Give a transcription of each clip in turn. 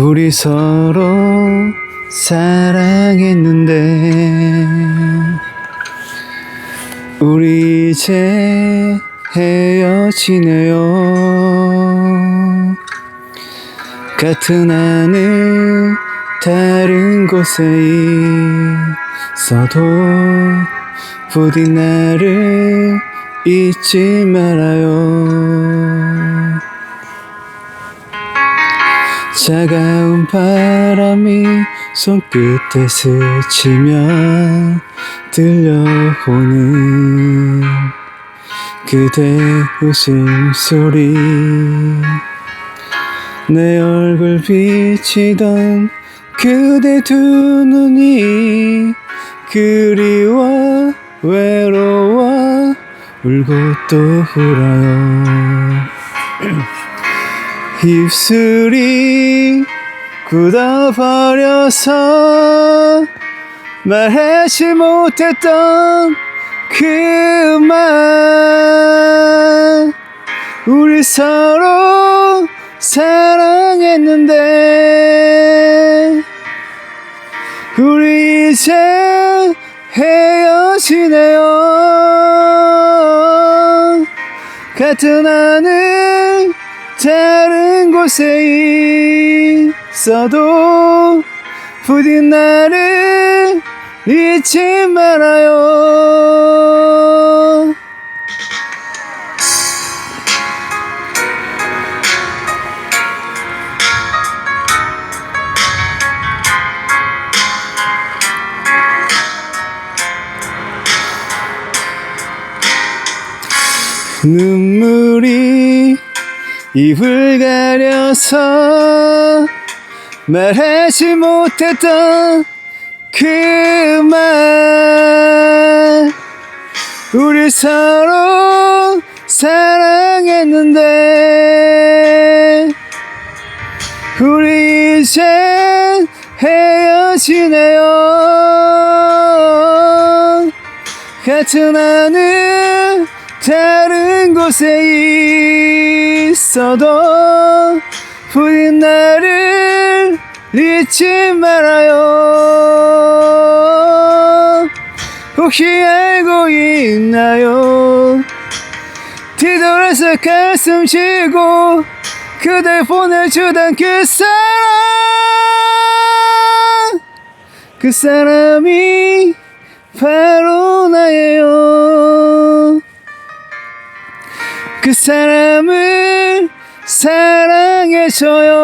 우리 서로 사랑했는데 우리 이제 헤어지네요. 같은 하늘 다른 곳에 있어도 부디 나를 잊지 말아요 차가운 바람이 손끝에 스치면 들려오는 그대 웃음소리. 내 얼굴 비치던 그대 두 눈이 그리워 외로워 울고 또 울어요 입술이 굳어버려서 말하지 못했던 그 말. 우리 서로 사랑했는데 우리 이제 헤어지네요. 같은 하늘 다른 곳에 있어도 부디 나를 잊지 말아요. 눈물이 입을 가려서 말하지 못했던 그 말. 우리 서로 사랑했는데 우리 이제 헤어지네요. 같은 하늘 다른 곳에 있어도 부디 나를 잊지 말아요. 혹시 알고 있나요? 뒤돌아서 가슴 쥐고 그댈 보내주던 그 사람. 그 사람이 바로 나예요 그 사람을 사랑해줘요.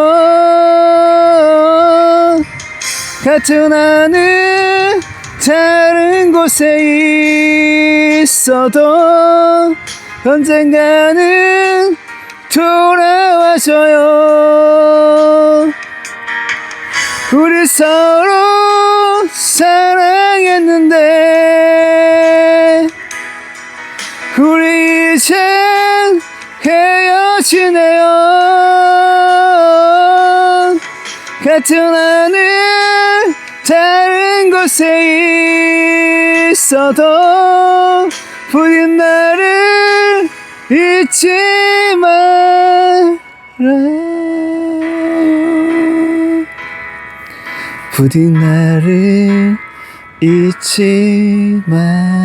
같은 하늘 다른 곳에 있어도 언젠가는 돌아와줘요. 우리 서로 지네요. 같은 하늘 다른 곳에 있어도 부디 나를 잊지 말아요. 부디 나를 잊지 말아요